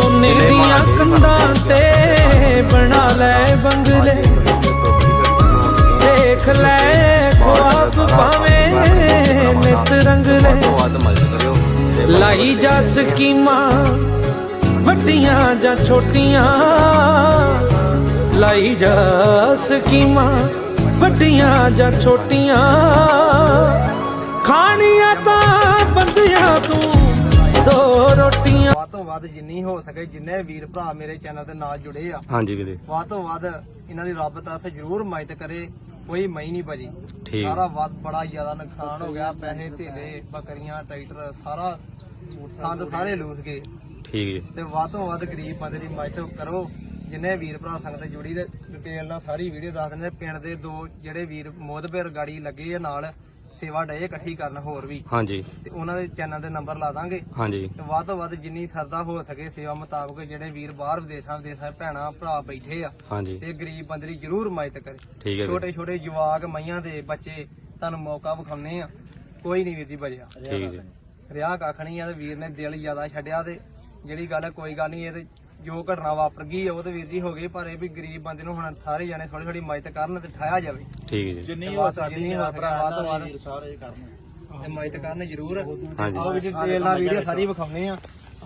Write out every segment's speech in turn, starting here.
ਸੋਨੇ ਦੀਆਂ ਕੰਧਾਂ ਤੇ ਬਣਾ ਲੈ ਬੰਗਲੇ। ਦੇਖ ਲੈ ਖੁਆਬ ਪਾਵੇਂ ਨਿਤ ਰੰਗਲੇ। ਲਾਈ ਜਾ ਸਕੀਮਾਂ ਵੱਡੀਆਂ ਜਾਂ ਛੋਟੀਆਂ। ਲਾਈ ਜਾ ਸਕੀਮਾਂ ਵੱਡੀਆਂ ਜਾਂ ਛੋਟੀਆਂ। ਖਾਣੀਆਂ ਤਾਂ ਬੰਦਿਆਂ ਤੂੰ। ਵੱਧ ਤੋਂ ਵੱਧ ਜਿੰਨੀ ਹੋ ਸਕੇ ਜਿੰਨੇ ਵੀਰ ਭਰਾ ਮੇਰੇ ਚੈਨਲ ਦੇ ਨਾਲ ਜੁੜੇ ਆ ਹਾਂਜੀ ਵੀਰੇ। ਵੱਧ ਤੋਂ ਵੱਧ ਇਹਨਾਂ ਦੀ ਰੱਬ ਤਰਫ ਜ਼ਰੂਰ ਮਦਦ ਕਰੇ ਕੋਈ ਮਈ ਨਹੀਂ ਭਾਜੀ। ਠੀਕ। ਸਾਰਾ ਵੱਧ ਬੜਾ ਜ਼ਿਆਦਾ ਨੁਕਸਾਨ ਹੋ ਗਿਆ ਪੈਸੇ ਧੇਲੇ ਬੱਕਰੀਆਂ ਟਰੈਕਟਰ ਸਾਰਾ ਸੰਦ ਸਾਰੇ ਲੂਸ ਗਏ। ਠੀਕ ਜੀ। ਤੇ ਵੱਧ ਤੋਂ ਵੱਧ ਗਰੀਬ ਬੰਦੇ ਦੀ ਮਦਦ ਕਰੋ ਜਿੰਨੇ ਵੀਰ ਭਰਾ ਸੰਗਤ ਜੁੜੀ ਤੇ ਡਿਟੇਲ ਨਾਲ ਸਾਰੀ ਵੀਡੀਓ ਦੱਸ ਦਿੰਦੇ ਪਿੰਡ ਦੇ ਦੋ ਜਿਹੜੇ ਵੀਰ ਮੋਦਬੇਰ ਗਾੜੀ ਲੱਗੇ ਆ ਨਾਲ ਸੇਵਾ ਡਏ ਇਕੱਠੀ ਕਰਨ ਹੋਰ ਵੀ। ਹਾਂਜੀ। ਤੇ ਉਹਨਾਂ ਦੇ ਚੈਨਲ ਦੇ ਨੰਬਰ ਲਾ ਦਾਂਗੇ। ਹਾਂਜੀ। ਤੇ ਵੱਧ ਤੋਂ ਵੱਧ ਜਿੰਨੀ ਸਰਦਾ ਹੋ ਸਕੇ ਸੇਵਾ ਮੁਤਾਬਕ ਜਿਹੜੇ ਵੀਰ ਬਾਹਰ ਵਿਦੇਸ਼ਾਂ ਵਿਦੇਸ਼ਾਂ ਭੈਣਾਂ ਭਰਾ ਬੈਠੇ ਆ ਹਾਂਜੀ। ਤੇ ਗਰੀਬ ਬੰਦੇ ਦੀ ਜ਼ਰੂਰ ਮਦਦ ਕਰੇ। ਠੀਕ ਹੈ ਵੀਰੇ। ਛੋਟੇ ਛੋਟੇ ਜਵਾਕ ਮਈਆਂ ਦੇ ਬੱਚੇ ਤੁਹਾਨੂੰ ਮੌਕਾ ਵਿਖਾਉਣੇ ਆ। ਕੋਈ ਨਹੀਂ ਵੀਰ ਜੀ ਬਜਿਆ ਠੀਕ ਜੀ ਰਿਆ ਕੱਖ ਨਹੀਂ ਆ ਤੇ ਵੀਰ ਨੇ ਦਿਲ ਜ਼ਿਆਦਾ ਛੱਡਿਆ ਤੇ ਜਿਹੜੀ ਗੱਲ ਹੈ ਕੋਈ ਗੱਲ ਨਹੀਂ ਇਹ ਤੇ ਜੋ ਘਟਨਾ ਵਾਪਰ ਗਈ ਆ ਉਹ ਤੇ ਵੀਰ ਜੀ ਹੋ ਗਈ ਪਰ ਇਹ ਵੀ ਗਰੀਬ ਬੰਦੇ ਨੂੰ ਹੁਣ ਸਾਰੇ ਜਾਣੇ ਥੋੜੀ ਥੋੜੀ ਮਦਦ ਕਰਨ ਤੇ ਠਾਇਆ ਜਾਵੇ। ਠੀਕ ਜੀ। ਜਿੰਨੀ ਹੋ ਸਕਦੀ ਹੋ ਸਕਦੀ ਵੱਧ ਤੋਂ ਵੱਧ ਸਾਰੇ ਕਰਨ ਤੇ ਮਦਦ ਕਰਨ ਜ਼ਰੂਰ। ਹਾਂਜੀ। ਆਓ ਵੀ ਨਾਲ ਵੀਡੀਓ ਸਾਰੀ ਵਿਖਾਉਣੇ ਆ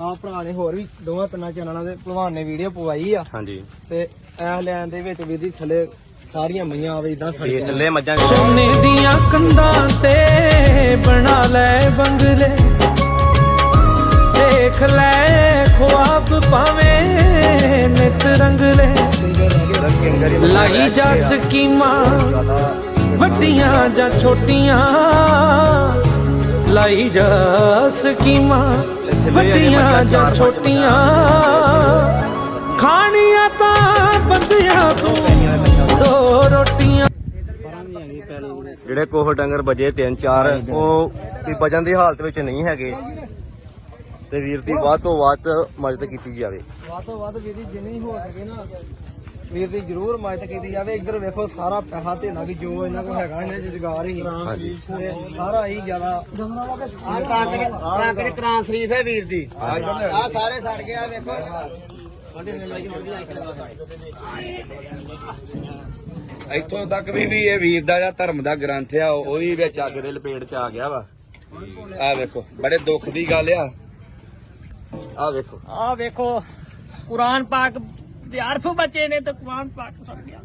ਆ ਭਰਾ ਨੇ ਹੋਰ ਵੀ ਦੋਵਾਂ ਤਿੰਨਾਂ ਚੈਨਲਾਂ ਦੇ ਭਲਵਾਨ ਨੇ ਵੀਡੀਓ ਪਵਾਈ ਆ। ਹਾਂਜੀ। ਤੇ ਇਹ ਲੈਣ ਦੇ ਵਿੱਚ ਵੀਰ ਜੀ ਥੱਲੇ ਸਾਰੀਆਂ ਮਈਆਂ ਆਵੇ ਇਦਾਂ ਸੜੀਆਂ ਥੱਲੇ ਮੱਝਾਂ ਸੋਨੇ ਦੀਆਂ ਕੰਧਾਂ ਤੇ ਬਣਾ ਲੈ ਬੰਗਲੇ। ਦੇਖ ਲੈ ਖੁਆਬ ਪਾਵੇਂ ਨਿਤ ਰੰਗਲੇ ਲਾਈ ਜਾ ਸਕੀਮਾਂ, ਵੱਡੀਆਂ ਜਾਂ ਛੋਟੀਆਂ। ਲਾਈ ਜਾ ਸਕੀਮਾਂ, ਵੱਡੀਆਂ ਜਾਂ ਛੋਟੀਆਂ। ਖਾਣੀਆਂ ਤਾਂ ਬੰਦਿਆਂ ਤੋਂ, ਦੋ ਰੋਟੀਆਂ। ਜਿਹੜੇ ਕੋਹ ਡੰਗਰ ਵਜੇ ਤਿੰਨ ਚਾਰ, ਉਹ ਵੀ ਵਜਨ ਦੀ ਹਾਲਤ ਵਿੱਚ ਨਹੀਂ ਹੈਗੇ। ਤੇ ਵੀਰ ਦੀ ਵੱਧ ਤੋਂ ਵੱਧ ਮਦਦ ਕੀਤੀ ਜਾਵੇ। ਵੱਧ ਤੋਂ ਵੱਧ ਵੀਰ ਜੀ ਜਿੰਨੀ ਹੋ ਸਕੇ ਨਾ ਵੀਰ ਦੀ ਜ਼ਰੂਰ ਮਦਦ ਕੀਤੀ ਜਾਵੇ। ਇੱਧਰ ਵੇਖੋ ਸਾਰਾ ਪੈਸਾ ਤੇ ਵੀ ਜੋ ਇਹਨਾਂ ਕੋਲ ਹੈਗਾ ਇਹਨਾਂ ਜੁਗਾਰ ਹੀ। ਹਾਂਜੀ। ਤੇ ਸਾਰਾ ਹੀ ਜ਼ਿਆਦਾ ਆ ਟਰੱਕ ਦੇ ਕਰਾਂ ਸ਼ਰੀਫ ਹੈ ਵੀਰ ਦੀ ਆ ਸਾਰੇ ਸੜ ਗਿਆ ਵੇਖੋ। ਇੱਥੋਂ ਤੱਕ ਵੀ ਵੀ ਇਹ ਵੀਰ ਦਾ ਜਿਹੜਾ ਧਰਮ ਦਾ ਗ੍ਰੰਥ ਆ ਉਹ ਵੀ ਵਿੱਚ ਅੱਗ ਦੇ ਲਪੇਟ ਚ ਆ ਗਿਆ ਵਾ। ਆ ਵੇਖੋ ਬੜੇ ਦੁੱਖ ਦੀ ਗੱਲ ਆ। ਆ ਵੇਖੋ। ਆ ਵੇਖੋ ਕੁਰਾਨ ਪਾਕ ਦੇ ਅਰਫ ਬੱਚੇ ਨੇ ਤੇ ਕੁਰਾਨ ਪਾਕ ਸੜ ਗਿਆ।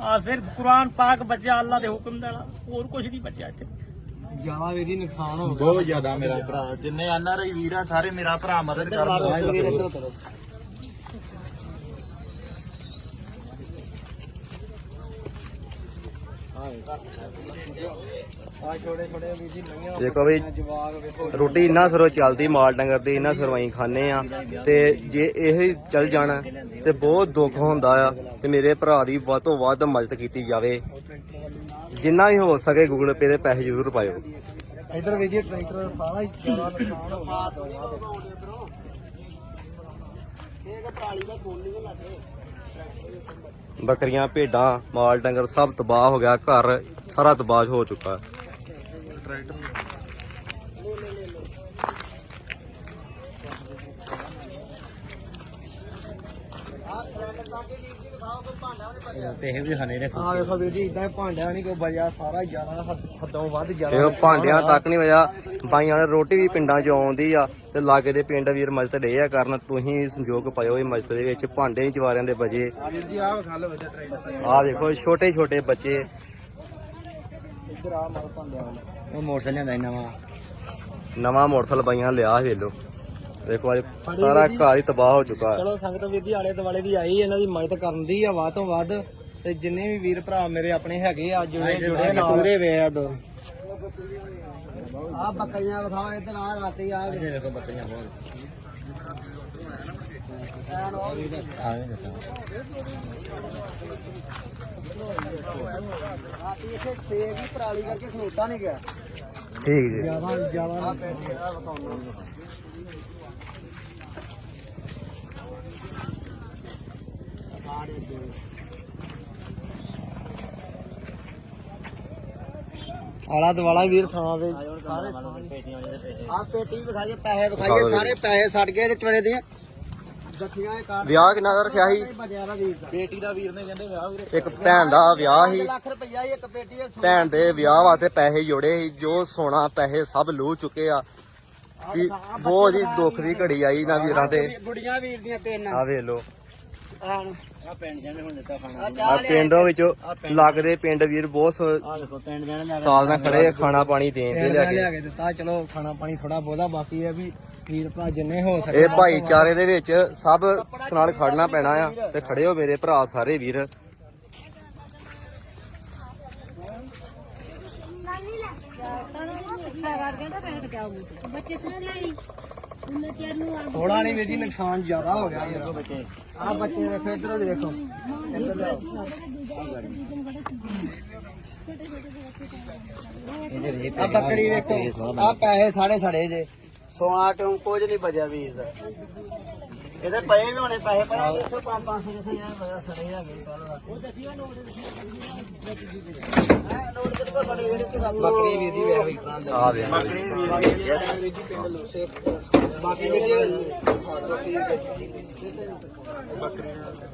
ਆ ਸਿਰਫ ਕੁਰਾਨ ਪਾਕ ਬਚਿਆ ਅੱਲਾ ਦੇ ਹੁਕਮ ਦਾ ਹੋਰ ਕੁਝ ਨਹੀਂ ਬਚਿਆ ਇੱਥੇ। ਜ਼ਿਆਦਾ ਵੀਰ ਨੁਕਸਾਨ ਹੋ ਗਿਆ। ਬਹੁਤ ਜ਼ਿਆਦਾ ਮੇਰਾ ਭਰਾ। ਜਿੰਨੇ ਐਨਆਰਆਈ ਵੀਰ ਆ ਸਾਰੇ ਮੇਰਾ ਭਰਾ ਮਦਦ ਕਰਦੇ ਆ ਛੋਟੇ ਛੋਟੇ ਵੀਰ ਜੀ ਨਵੀਆਂ ਦੇਖੋ ਵੀ ਜਵਾਗ ਵੇਖੋ ਰੋਟੀ ਇੰਨਾ ਸਰੋਂ ਚੱਲਦੀ ਮਾਲ ਡੰਗਰ ਦੀ ਇੰਨਾ ਸਰਵਾਈ ਖਾਣੇ ਆ ਤੇ ਜੇ ਇਹ ਚੱਲ ਜਾਣ ਤੇ ਬਹੁਤ ਦੁੱਖ ਹੁੰਦਾ ਆ ਤੇ ਮੇਰੇ ਭਰਾ ਦੀ ਵੱਧ ਤੋਂ ਵੱਧ ਮਦਦ ਕੀਤੀ ਜਾਵੇ। ਜਿੰਨਾ ਵੀ ਹੋ ਸਕੇ ਗੂਗਲ ਪੇ ਦੇ ਪੈਸੇ ਜ਼ਰੂਰ ਪਾਇਓ। ਇਧਰ ਜੀ ਟਰੈਕਟਰ ਸਾਰਾ ਹੀ ਜ਼ਿਆਦਾ ਨੁਕਸਾਨ ਹੋ ਗਿਆ। ਬੱਕਰੀਆਂ ਭੇਡਾਂ ਮਾਲ ਡੰਗਰ ਸਭ ਤਬਾਹ ਹੋ ਗਿਆ ਘਰ ਸਾਰਾ ਤਬਾਹ ਹੋ ਚੁੱਕਾ। ਆ ਵੇਖੋ ਵੀਰ ਜੀ ਇਦਾਂ ਭਾਂਡਿਆ ਨਹੀਂ ਕੋਈ ਬਜਿਆ ਸਾਰਾ ਹੀ ਜ਼ਿਆਦਾ ਹੱਦ- ਹੱਦੋਂ ਵੱਧ ਜ਼ਿਆਦਾ ਇਹ ਭਾਂਡਿਆਂ ਤੱਕ ਨਹੀਂ ਵਜਾ ਬਾਈਆਂ ਨੇ ਰੋਟੀ ਵੀ ਪਿੰਡਾਂ 'ਚ ਆਉਂਦੀ ਆ ਤੇ ਲਾਗੇ ਦੇ ਪਿੰਡ ਵੀਰ ਮਦਦ ਡੇ ਆ ਕਰਨ ਤੁਸੀਂ ਸੰਯੋਗ ਪਾਇਓ ਇਹ ਮਦਦ ਦੇ ਵਿੱਚ ਭਾਂਡੇ ਨਹੀਂ ਜਵਾਰਿਆਂ ਦੇ ਵਜੇ ਆ। ਟਰੈਕਟਰ ਦੇਖੋ ਛੋਟੇ ਛੋਟੇ ਬੱਚੇ। ਇੱਧਰ ਆ ਮਾਰ ਭਾਂਡਿਆ ਵਾਲਾ। ਉਹ ਮੋਟਰਸਾਈਕਲ ਦਾ ਨਵਾਂ। ਨਵਾਂ ਮੋਟਰਸਾਈਕਲ ਬਾਈਆਂ ਲਿਆ ਵੇਲੋ। ਦੇਖੋ ਅੱਜ ਸਾਰਾ ਘਰ ਹੀ ਤਬਾਹ ਹੋ ਚੁੱਕਾ ਹੈ। ਚਲੋ ਸੰਗਤ ਵੀਰ ਜੀ ਆਲੇ ਦੁਆਲੇ ਦੀ ਆਈ ਇਹਨਾਂ ਦੀ ਮਦਦ ਕਰਨ ਦੀ ਆ ਵੱਧ ਤੋਂ ਵੱਧ। ਤੇ ਜਿੰਨੇ ਵੀ ਵੀਰ ਭਰਾ ਮੇਰੇ ਆਪਣੇ ਹੈਗੇ ਆ ਜੁੜੇ ਜੁੜੇ ਨਾਲ। ਵੇ ਆ ਦੋ। ਆ ਬੱਕਰੀਆਂ ਵਿਖਾਓ ਇੱਧਰ ਆ ਰਾਤੀ ਆ ਦੇਖੋ ਬੱਕਰੀਆਂ ਰਾਤੀ ਇੱਥੇ ਸੇਬ ਦੀ ਪਰਾਲੀ ਕਰਕੇ ਖਲੋਤਾ ਨਹੀਂ ਗਿਆ ਠੀਕ ਜੀ ਜ਼ਿਆਦਾ ਜ਼ਿਆਦਾ ਪੈਸੇ ਆ ਵਿਖਾਉਣਾ ਆਲਾ ਦਵਾਲਾ ਵੀਰ ਥਾਂ ਦੇ ਸਾਰੇ ਆ ਪੇਟੀ ਵਿਖਾਈਏ ਪੈਸੇ ਵਿਖਾਈਏ ਸਾਰੇ ਪੈਸੇ ਛੱਡ ਗਏ ਤੇ ਚਵਰੇ ਦੀਆਂ ਦੱਖੀਆਂ ਇਹ ਕਾਰ ਵਿਆਹ ਕਿੰਨਾ ਦਾ ਰੱਖਿਆ ਸੀ? ਦਾ ਵੀਰ ਦਾ ਬੇਟੀ ਦਾ ਵੀਰ ਨੇ ਕਹਿੰਦੇ ਵਿਆਹ ਵੀਰੇ। ਇੱਕ ਭੈਣ ਦਾ ਵਿਆਹ ਸੀ। ਲੱਖ ਰੁਪਈਆ ਇੱਕ ਪੇਟੀ ਹੈ ਭੈਣ ਦੇ ਵਿਆਹ ਵਾਸਤੇ ਪੈਸੇ ਜੋੜੇ ਸੀ ਜੋ ਸੋਨਾ ਪੈਸੇ ਸਭ ਲੂ ਚੁੱਕੇ ਆ। ਵੀ ਬਹੁਤ ਹੀ ਦੁੱਖ ਦੀ ਘੜੀ ਆਈ ਨਾ ਵੀਰਾਂ ਤੇ। ਗੁੜੀਆਂ ਵੀਰ ਦੀਆਂ ਤਿੰਨ। ਆ ਵੇਖ ਲੋ ਆ ਪਿੰਡ ਜਾਣੇ ਹੁਣ ਦਿੱਤਾ ਖਾਣਾ। ਆ ਪਿੰਡੋਂ ਵਿੱਚੋਂ ਲੱਗਦੇ ਪਿੰਡ ਵੀਰ ਬਹੁਤ ਸਾਲ ਨਾਲ ਖੜੇ ਆ, ਖਾਣਾ ਪਾਣੀ ਦੇਣ ਤੇ ਲਿਆ ਕੇ। ਚਲੋ ਖਾਣਾ ਪਾਣੀ ਥੋੜਾ ਬਹੁਤਾ ਬਾਕੀ ਹੈ ਵੀ ਵੀਰ ਭਰਾ ਜਿੰਨੇ ਹੋ ਸਕੇ ਇਹ ਭਾਈਚਾਰੇ ਦੇ ਵਿੱਚ ਸਭ ਨਾਲ ਖੜਨਾ ਪੈਣਾ ਆ ਤੇ ਖੜੇ ਹੋ ਮੇਰੇ ਭਰਾ ਸਾਰੇ ਵੀਰ। ਬੱਚੇ ਥੋੜਾ ਨਹੀਂ ਵੀਰ ਜੀ ਨੁਕਸਾਨ ਜ਼ਿਆਦਾ ਹੋ ਗਿਆ ਯਾਰ ਬੱਚੇ। ਆ ਬੱਚੇ ਦੇਖੋ ਇਧਰੋਂ ਦੇਖੋ। ਇੱਧਰ ਲਿਆਓ ਆ ਬੱਕਰੀ ਵੇਖੋ ਆ ਪੈਸੇ ਸਾਰੇ ਸੜੇ ਜੇ। ਸੋਨਾ ਟੋਂ ਕੁਝ ਨਹੀਂ ਬਚਿਆ ਵੀਰ ਦਾ। ਇਹਦੇ ਪਏ ਵੀ ਹੋਣੇ ਪੈਸੇ ਪਰ ਆਹ ਦੇਖੋ 500 ਜਿੱਥੇ ਯਾਰ ਬੜਾ ਸੜੇ ਆ ਗਏ ਕੱਲ ਨੋਟ ਕਿਤੇ ਸੜੇ ਜਿਹੜੇ ਤੇ ਬੱਕਰੀ ਵੀਰ ਦੀ ਵੇਖ ਵੇਖ ਆ। ਵੇ ਬਾਕੀ ਵੀਰ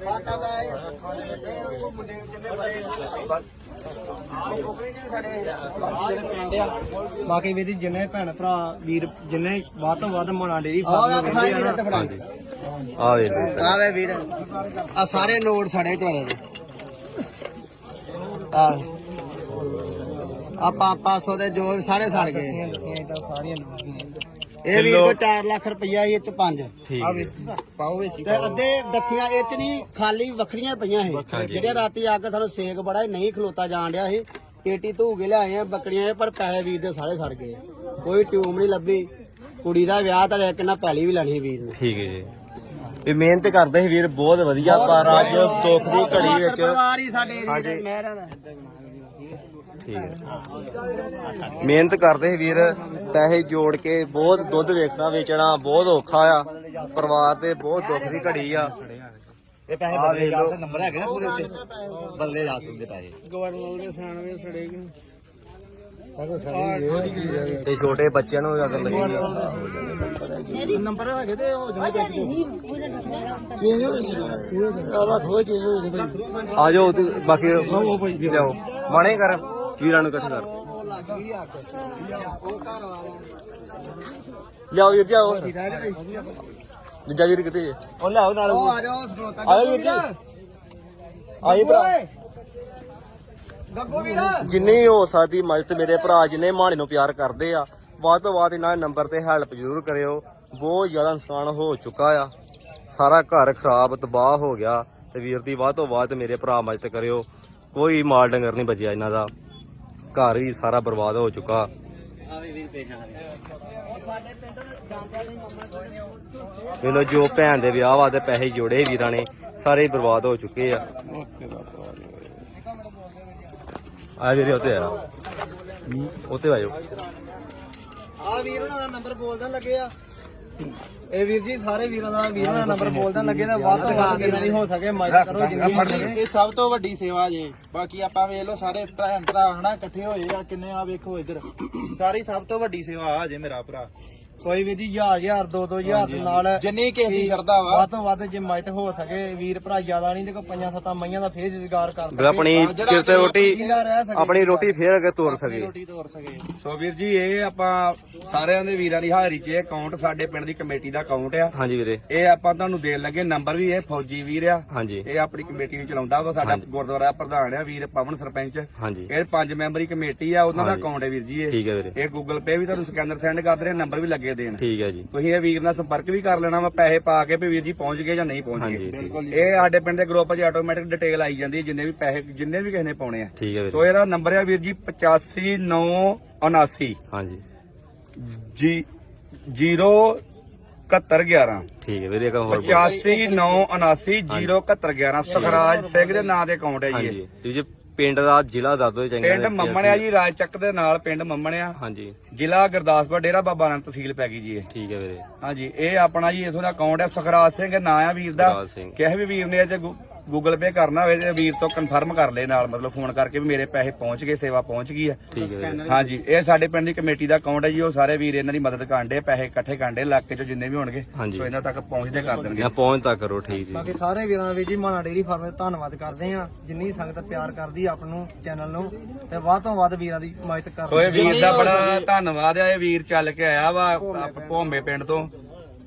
ਬਾਟਾ ਇਹ ਉਹ ਮੁੰਡੇ ਜਿੰਨੇ ਬੜੇ ਸਾਡੇ ਬਾਕੀ ਵੀਰ ਜੀ ਜਿੰਨੇ ਭੈਣ ਭਰਾ ਵੀਰ ਜਿੰਨੇ ਵੱਧ ਤੋਂ ਵੱਧ ਮੋਨਾ ਡੇਰੀ ਆ ਆ ਵੇ ਵੀਰ ਆ ਸਾਰੇ ਨੋਟ ਸੜੇ ਚੋਰੇ ਦੇ ਆ ਆ 500 ਦੇ ਜੋ ਸਾਰੇ ਸੜ ਗਏ। ਇਹ ਵੀ ਕੋ 4 ਲੱਖ ਰੁਪਈਆ ਇਹ ਚ 5 ਠੀਕ ਆ ਹੈ। ਵੀ ਪਾਓ ਵਿੱਚ ਤੇ ਅੱਧੇ ਦੱਥੀਆਂ ਇਹ ਚ ਨਹੀਂ ਖਾਲੀ ਵੱਖਰੀਆਂ ਪਈਆਂ ਇਹ। ਜਿਹੜੇ ਰਾਤੀ ਆ ਕੇ ਸਾਨੂੰ ਸੇਕ ਬੜਾ ਸੀ, ਨਹੀਂ ਖਲੋਤਾ ਜਾਣ ਡਿਆ ਸੀ ਪੇਟੀ ਧੂ ਕੇ ਲਿਆਏ ਆ ਬੱਕਰੀਆਂ ਇਹ, ਪਰ ਪੈਸੇ ਵੀਰ ਦੇ ਸਾਰੇ ਸੜ ਗਏ। ਕੋਈ ਟਿਊਬ ਨਹੀਂ ਲੱਭੀ। ਕੁੜੀ ਦਾ ਵਿਆਹ ਤਾਂ ਲੈ ਕਿੰਨਾ ਪੈਲੀ ਵੀ ਲੈਣੀ ਵੀਰ ਨੇ। ਠੀਕ ਹੈ ਜੀ। ਇਹ ਮਿਹਨਤ ਕਰਦੇ ਸੀ ਵੀਰ ਬਹੁਤ ਵਧੀਆ ਪਰ ਅੱਜ ਦੁੱਖ ਦੀ ਘੜੀ ਵਿੱਚ ਪਰਿਵਾਰ ਹੀ ਸਾਡੇ ਏਰੀਏ ਹਾਂਜੀ। ਦੇ ਮਹਿਰਾਂ ਦਾ ਠੀਕ ਮਿਹਨਤ ਕਰਦੇ ਸੀ ਵੀਰ ਪੈਸੇ ਜੋੜ ਕੇ ਬਹੁਤ ਦੁੱਧ ਵੇਖਣਾ ਵੇਚਣਾ ਬਹੁਤ ਔਖਾ ਆ। ਪਰਿਵਾਰ ਤੇ ਬਹੁਤ ਦੁੱਖ ਦੀ ਘੜੀ ਆ। ਇਹ ਪੈਸੇ ਆ ਵੇਖ ਲਓ। ਨੰਬਰ ਹੈਗੇ ਨਾ ਪੂਰੇ ਉੱਤੇ। ਬਦਲੇ ਜਾ ਸਕਦੇ ਪੈਸੇ। ਗਵਰਨਰ ਦੇ ਸਾਨ ਦੇ ਸੜੇ ਕਿ ਤੇ ਛੋਟੇ ਬੱਚਿਆਂ ਨੂੰ ਅਗਰ ਲੱਗੀ ਆ। ਨੰਬਰ ਹੈਗੇ ਤੇ ਹੋ ਅੱਛਾ ਨਹੀਂ ਉਹਦਾ ਆ ਜਾਓ ਤੇ ਬਾਕੀ ਲਿਆਓ। ਮਾਣੇ ਕਰ। ਵੀਰਾਂ ਨੂੰ ਇਕੱਠੇ ਕਰ। ਲਿਆਓ ਵੀਰ ਜੀ ਆਓ। ਦੂਜਾ ਵੀਰ ਜੇ? ਉਹ ਲਿਆਓ ਨਾਲ। ਉਹ ਆ ਜਾਓ ਸਰੋਤਾ ਆਇਓ ਵੀਰ ਆਈ ਭਰਾ। ਗੱਗੂ ਵੀਰ। ਜਿੰਨੀ ਹੋ ਸਕਦੀ ਮਦਦ ਮੇਰੇ ਭਰਾ ਜਿੰਨੇ ਮਾਣੇ ਨੂੰ ਪਿਆਰ ਕਰਦੇ ਆ ਵੱਧ ਤੋਂ ਵੱਧ ਇਹਨਾਂ ਦੇ ਨੰਬਰ ਤੇ ਹੈਲਪ ਜ਼ਰੂਰ ਕਰਿਓ। ਬਹੁਤ ਜ਼ਿਆਦਾ ਨੁਕਸਾਨ ਹੋ ਚੁੱਕਾ ਆ। ਸਾਰਾ ਘਰ ਖਰਾਬ ਤਬਾਹ ਹੋ ਗਿਆ ਤੇ ਵੀਰ ਦੀ ਵੱਧ ਤੋਂ ਵੱਧ ਮੇਰੇ ਭਰਾ ਮਦਦ ਕਰਿਓ। ਕੋਈ ਮਾਲ ਡੰਗਰ ਨਹੀਂ ਬਚਿਆ ਇਹਨਾਂ ਦਾ। ਘਰ ਵੀ ਸਾਰਾ ਬਰਬਾਦ ਹੋ ਚੁੱਕਾ। ਵੇਲੋ ਜੋ ਭੈਣ ਦੇ ਵਿਆਹ ਵਾਸਤੇ ਪੈਸੇ ਜੋੜੇ ਵੀਰਾਂ ਨੇ, ਸਾਰੇ ਹੀ ਬਰਬਾਦ ਹੋ ਚੁੱਕੇ ਆ। ਆ ਵੀਰੇ, ਉੱਤੇ ਆ ਉੱਤੇ ਆਇਓ ਆ ਵੀਰ ਉਹਨਾਂ ਦਾ ਨੰਬਰ ਬੋਲਦਣ ਲੱਗੇ ਆ। ਇਹ ਵੀਰ ਜੀ ਸਾਰੇ ਵੀਰਾਂ ਦਾ ਵੀਰਾਂ ਦਾ ਨੰਬਰ ਬੋਲਦਣ ਲੱਗੇ ਤਾਂ ਵੱਧ ਤੋਂ ਵੱਧ ਦੀ ਹੋ ਸਕੇ ਮਦਦ ਕਰੋ ਜਿੰਨੀ ਇਹ ਸਭ ਤੋਂ ਵੱਡੀ ਸੇਵਾ ਜੇ। ਬਾਕੀ ਆਪਾਂ ਵੇਖ ਲਓ ਸਾਰੇ ਭੈਣ ਭਰਾ ਹਨਾ ਇਕੱਠੇ ਹੋਏ ਆ ਕਿੰਨੇ ਆ ਵੇਖੋ ਇੱਧਰ। ਸਾਰੀ ਸਭ ਤੋਂ ਵੱਡੀ ਸੇਵਾ ਆ ਜੇ ਮੇਰਾ ਭਰਾ। ਕੋਈ ਵੀ ਜੀ ਹਜ਼ਾਰ ਹਜ਼ਾਰ ਦੋ ਦੋ ਹਜ਼ਾਰ ਦੇ ਨਾਲ ਜਿੰਨੀ ਕਿਸੇ ਦੀ ਕਰਦਾ ਵਾ। ਵੱਧ ਤੋਂ ਵੱਧ ਜੇ ਮਦਦ ਹੋ ਸਕੇ ਵੀਰ ਭਰਾ ਜ਼ਿਆਦਾ ਨਹੀਂ ਤੇ ਪੰਜਾਂ ਸੱਤਾਂ ਮਈਆਂ ਦਾ ਫੇਰ ਰੁਜ਼ਗਾਰ ਕਰ ਸਕੇ ਆਪਣੀ ਕਿਰਤੇ ਰੋਟੀ ਆਪਣੀ ਰੋਟੀ ਫੇਰ ਅੱਗੇ ਤੋਰ ਸਕੇ। ਰੋਟੀ ਤੋਰ ਸਕੇ। ਸੋ ਵੀਰ ਜੀ ਇਹ ਆਪਾਂ ਸਾਰਿਆਂ ਦੇ ਵੀਰਾਂ ਦੀ ਹਾਜ਼ਰੀ 'ਚ ਇਹ ਅਕਾਊਂਟ ਸਾਡੇ ਪਿੰਡ ਦੀ ਕਮੇਟੀ ਦਾ ਅਕਾਊਂਟ ਆ। ਹਾਂਜੀ ਵੀਰੇ। ਇਹ ਆਪਾਂ ਤੁਹਾਨੂੰ ਦੇਣ ਲੱਗੇ ਨੰਬਰ ਵੀ ਇਹ ਫੌਜੀ ਵੀਰ ਆ। ਹਾਂਜੀ। ਇਹ ਆਪਣੀ ਕਮੇਟੀ ਨੂੰ ਚਲਾਉਂਦਾ ਵਾ ਸਾਡਾ ਗੁਰਦੁਆਰਾ ਪ੍ਰਧਾਨ ਆ ਵੀਰ ਪਵਨ ਸਰਪੰਚ। ਹਾਂਜੀ। ਇਹ ਪੰਜ ਮੈਂਬਰੀ ਕਮੇਟੀ ਆ ਉਹਨਾਂ ਦਾ। ਅਕਾਊਂਟ ਹੈ ਵੀਰ ਜੀ ਇਹ। ਠੀਕ ਹੈ ਵੀਰੇ। ਇਹ ਗੂਗਲ ਪੇ ਵੀ ਤੁਹਾਨੂੰ ਸਕੈਨਰ ਸੈਂਡ ਕਰ ਰਹੇ ਨੰਬਰ ਵੀ ਲੱਗੇ ਦੇਣ। ਠੀਕ ਹੈ ਜੀ। ਤੁਸੀਂ ਇਹ ਵੀਰ ਨਾਲ ਸੰਪਰਕ ਵੀ ਕਰ ਲੈਣਾ ਵਾ ਪੈਸੇ ਪਾ ਕੇ ਵੀ ਵੀਰ ਜੀ ਪਹੁੰਚ ਗਏ ਜਾਂ ਨਹੀਂ ਪਹੁੰਚ ਗਏ। ਇਹ ਸਾਡੇ ਪਿੰਡ ਦੇ ਗਰੁੱਪ 'ਚ ਆਟੋਮੈਟਿਕ ਡਿਟੇਲ ਆਈ ਜਾਂਦੀ ਹੈ ਜਿੰਨੇ ਵੀ ਪੈਸੇ ਜਿੰਨੇ ਵੀ ਕਿਸੇ ਨੇ ਪਾਉਣੇ ਆ। ਠੀਕ ਹੈ ਸੋ ਵੀਰੇ ਇਹਦਾ ਨੰਬਰ ਹੈ ਵੀਰ ਜੀ 857979 ਹਾਂਜੀ। ਜੀ 07111 ਠੀਕ ਹੈ ਵੀਰੇ ਇੱਕ ਹੋਰ ਬੋਲੋ। 857979 ਸੁਖਰਾਜ ਸਿੰਘ ਦੇ ਨਾਂ ਦੇ ਅਕਾਊਂਟ ਹੈ ਜੀ ਜੀ ਪਿੰਡ ਦਾ ਜ਼ਿਲ੍ਹਾ ਦੱਸ ਦਿਓ ਚੰਗਾ ਪਿੰਡ ਮੰਮਣਿਆ ਜੀ ਰਾਜਚੱਕ ਦੇ ਨਾਲ ਪਿੰਡ ਮੰਮਣਿਆ। ਹਾਂਜੀ। ਜ਼ਿਲ੍ਹਾ ਗੁਰਦਾਸਪੁਰ ਡੇਰਾ ਬਾਬਾ ਨਾਨਕ ਤਹਿਸੀਲ ਪੈ ਗਈ ਜੀ ਇਹ। ਠੀਕ ਹੈ ਵੀਰੇ। ਹਾਂਜੀ ਇਹ ਆਪਣਾ ਜੀ ਇਥੋਂ ਦਾ ਅਕਾਊਂਟ ਹੈ ਸੁਖਰਾਜ ਸਿੰਘ ਨਾਂ ਆ ਵੀਰ ਦਾ। ਕਿਸੇ ਵੀ ਵੀਰ ਨੇ ਜੇ ਗੂਗਲ ਪੇ ਕਰਨਾ ਹੋਵੇ ਤੇ ਵੀਰ ਤੋਂ ਕਨਫਰਮ ਕਰ ਲੈ ਨਾਲ ਮਤਲਬ ਫੋਨ ਕਰਕੇ ਵੀ ਮੇਰੇ ਪੈਸੇ ਪਹੁੰਚ ਗਏ ਸੇਵਾ ਪਹੁੰਚ ਗਈ ਹੈ। ਹਾਂਜੀ ਇਹ ਸਾਡੇ ਪਿੰਡ ਦੀ ਕਮੇਟੀ ਦਾ ਅਕਾਊਂਟ ਹੈ ਜੀ ਉਹ ਸਾਰੇ ਵੀਰ ਇਹਨਾਂ ਦੀ ਮਦਦ ਕਰਦੇ ਪੈਸੇ ਇਕੱਠੇ ਕਰਦੇ ਇਲਾਕੇ ਚੋਂ ਜਿੰਨੇ ਵੀ ਹੋਣਗੇ। ਸੋ ਇਹਨਾਂ ਤੱਕ ਪਹੁੰਚਦੇ ਕਰ ਦੇਣਗੇ। ਜਾਂ ਪਹੁੰਚ ਤਾਂ ਕਰੋ ਠੀਕ ਜੀ। ਬਾਕੀ ਸਾਰੇ ਵੀਰਾਂ ਵੀ ਜੀ ਮਾਣਾ ਡੇਰੀ ਫਾਰਮ ਦਾ ਧੰਨਵਾਦ ਕਰਦੇ ਆ ਜਿੰਨੀ ਸੰਗਤ ਪਿਆਰ ਕਰਦੀ ਆਪ ਨੂੰ ਚੈਨਲ ਨੂੰ ਤੇ ਵੱਧ ਤੋਂ ਵੱਧ ਵੀਰਾਂ ਦੀ ਮਦਦ ਓਏ ਕਰਦੇ ਵੀਰ ਦਾ ਬੜਾ ਧੰਨਵਾਦ ਆ ਇਹ ਵੀਰ ਚੱਲ ਕੇ ਆਇਆ ਵਾ ਆਪ- ਭੋਮੇ ਪਿੰਡ ਤੋਂ।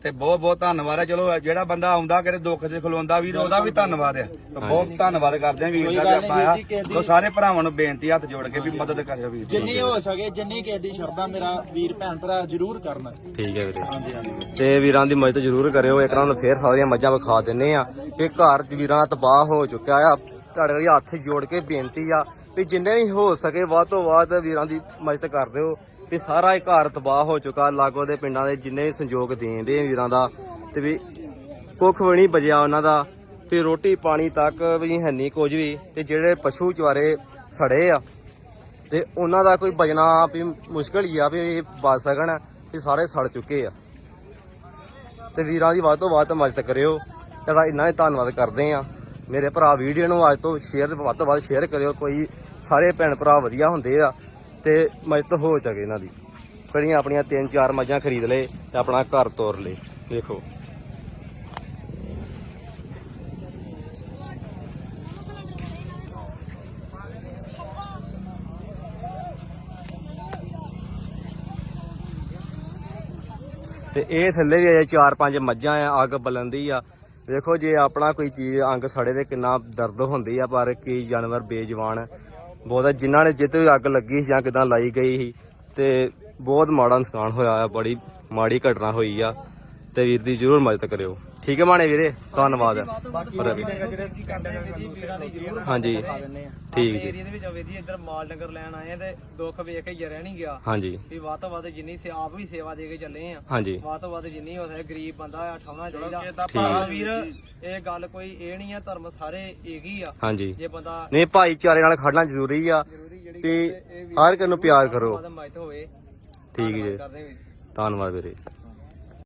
ਤੇ ਬਹੁਤ ਬਹੁਤ ਧੰਨਵਾਦ ਆ ਚਲੋ ਜਿਹੜਾ ਬੰਦਾ ਆਉਂਦਾ ਕਰੇ ਦੁੱਖ 'ਚ ਖਲੋਂਦਾ ਵੀਰ ਉਹਦਾ ਵੀ ਧੰਨਵਾਦ ਆ ਤੇ ਬਹੁਤ ਧੰਨਵਾਦ ਕਰਦੇ ਆ ਵੀਰ ਦਾ ਆਪਾਂ ਆਇਆ ਸੋ ਸਾਰੇ ਭਰਾਵਾਂ ਨੂੰ ਬੇਨਤੀ ਹੱਥ ਜੋੜ ਕੇ ਵੀ ਮਦਦ ਕਰਿਓ ਵੀਰ ਦੀ ਜਿੰਨੀ ਹੋ ਸਕੇ ਜਿੰਨੀ ਕਿਸੇ ਦੀ ਸ਼ਰਧਾ ਮੇਰਾ ਵੀਰ ਭੈਣ ਭਰਾ ਜ਼ਰੂਰ ਕਰਨ। ਠੀਕ ਹੈ ਵੀਰੇ। ਤੇ ਵੀਰਾਂ ਦੀ ਮਦਦ ਜ਼ਰੂਰ ਕਰਿਓ। ਇੱਕ ਨੂੰ ਫੇਰ ਸਾਰੀਆਂ ਮੱਝਾਂ ਵਿਖਾ ਦਿੰਨੇ ਆ ਕਿ ਘਰ ਚ ਵੀਰਾਂ ਦਾ ਤਬਾਹ ਹੋ ਚੁੱਕਿਆ ਆ। ਤੁਹਾਡੇ ਲਈ ਹੱਥ ਜੋੜ ਕੇ ਬੇਨਤੀ ਆ ਵੀ ਜਿੰਨੇ ਵੀ ਹੋ ਸਕੇ ਵੱਧ ਤੋਂ ਵੱਧ ਵੀਰਾਂ ਦੀ ਮਦਦ ਕਰ ਦਿਓ। ਵੀ ਸਾਰਾ ਇਹ ਘਰ ਤਬਾਹ ਹੋ ਚੁੱਕਾ। ਲਾਗੋ ਦੇ ਪਿੰਡਾਂ ਦੇ ਜਿੰਨੇ ਵੀ ਸੰਯੋਗ ਦੇਂਦੇ ਆ ਵੀਰਾਂ ਦਾ, ਤੇ ਵੀ ਕੁੱਖ ਵੀ ਨਹੀਂ ਬਜਿਆ ਉਹਨਾਂ ਦਾ। ਵੀ ਰੋਟੀ ਪਾਣੀ ਤੱਕ ਵੀ ਹੈ ਨਹੀਂ ਕੁਝ ਵੀ। ਤੇ ਜਿਹੜੇ ਪਸ਼ੂ ਚਵਾਰੇ ਸੜੇ ਆ, ਤੇ ਉਹਨਾਂ ਦਾ ਕੋਈ ਬਜਣਾ ਵੀ ਮੁਸ਼ਕਲ ਹੀ ਆ ਵੀ ਇਹ ਬਚ ਸਕਣ, ਵੀ ਸਾਰੇ ਸੜ ਚੁੱਕੇ ਆ। ਤੇ ਵੀਰਾਂ ਦੀ ਵੱਧ ਤੋਂ ਵੱਧ ਮਦਦ ਕਰਿਓ। ਤੁਹਾਡਾ ਇੰਨਾ ਹੀ ਧੰਨਵਾਦ ਕਰਦੇ ਆ। ਮੇਰੇ ਭਰਾ ਵੀਡੀਓ ਨੂੰ ਅੱਜ ਤੋਂ ਸ਼ੇਅਰ ਵੱਧ ਤੋਂ ਵੱਧ ਸ਼ੇਅਰ ਕਰਿਓ। ਕੋਈ ਸਾਰੇ ਭੈਣ ਭਰਾ ਵਧੀਆ ਹੁੰਦੇ ਆ। ਤੇ ਮਦਦ ਹੋ ਸਕੇ ਇਹਨਾਂ ਦੀ। ਕਿਹੜੀਆਂ ਆਪਣੀਆਂ ਤਿੰਨ ਚਾਰ ਮੱਝਾਂ ਖਰੀਦ ਲਏ ਤੇ ਆਪਣਾ ਘਰ ਤੋਰ ਲਏ। ਦੇਖੋ। ਤੇ ਇਹ ਥੱਲੇ ਵੀ ਅਜੇ ਚਾਰ ਪੰਜ ਮੱਝਾਂ ਆ, ਅੱਗ ਬਲਣਦੀ ਆ। ਵੇਖੋ ਜੇ ਆਪਣਾ ਕੋਈ ਚੀਜ਼, ਅੰਗ ਸੜੇ ਤੇ ਕਿੰਨਾ ਦਰਦ ਹੁੰਦੀ ਆ, ਪਰ ਕੀ ਜਾਨਵਰ ਬੇਜਵਾਨ ਬਹੁਤ ਜਿਨ੍ਹਾਂ ਨੇ ਜਿੱਤੇ ਵੀ ਅੱਗ ਲੱਗੀ ਸੀ ਜਾਂ ਕਿਦਾਂ ਲਾਈ ਗਈ ਸੀ, ਤੇ ਬਹੁਤ ਮਾੜਾ ਨੁਕਸਾਨ ਹੋਇਆ ਆ, ਬੜੀ ਮਾੜੀ ਘਟਨਾ ਹੋਈ ਆ, ਤੇ ਵੀਰ ਦੀ ਜ਼ਰੂਰ ਮਦਦ ਕਰਿਓ। ਠੀਕ ਹੈ ਮਾਣੇ ਵੀਰੇ ਧੰਨਵਾਦ। ਰਵੀ ਜਿਹੜੇ ਕੀ ਕਰਦੇ ਨੇ ਜੀ ਵੀਰਾਂ ਦੀ ਜ਼ਰੂਰ ਹਾਂਜੀ ਠੀਕ ਜੀ। ਏਰੀਆ ਦੇ ਵਿੱਚ ਆਵੇ ਜੀ ਇੱਧਰ ਮਾਲ ਡੰਗਰ ਲੈਣ ਆਏ ਆ ਤੇ ਦੁੱਖ ਵੇਖ ਕੇ ਜਰਿਆ ਨਹੀਂ ਗਿਆ। ਹਾਂਜੀ। ਵੀ ਵੱਧ ਤੋਂ ਵੱਧ ਜਿੰਨੀ ਸੇ ਆਪ ਵੀ ਸੇਵਾ ਦੇ ਕੇ ਚੱਲੇ ਆ। ਹਾਂਜੀ। ਵੱਧ ਤੋਂ ਵੱਧ ਜਿੰਨੀ ਹੋ ਸਕੇ ਗਰੀਬ ਬੰਦਾ ਆ ਠਾਉਣਾ ਚਾਹੀਦਾ। ਠੀਕ। ਹੈ। ਵੀਰ ਇਹ ਗੱਲ ਕੋਈ ਇਹ ਨਹੀਂ ਆ ਧਰਮ ਸਾਰੇ ਇੱਕ ਹੀ ਆ। ਹਾਂਜੀ। ਜੇ ਬੰਦਾ ਨਹੀਂ ਭਾਈਚਾਰੇ ਨਾਲ ਖੜਨਾ ਜ਼ਰੂਰੀ ਆ ਜਿਹੜੀ ਵੀ ਹਰ ਇੱਕ ਨੂੰ ਪਿਆਰ ਕਰੋ। ਮਦਦ ਹੋਵੇ। ਠੀਕ ਜੀ। ਧੰਨਵਾਦ ਵੀਰੇ।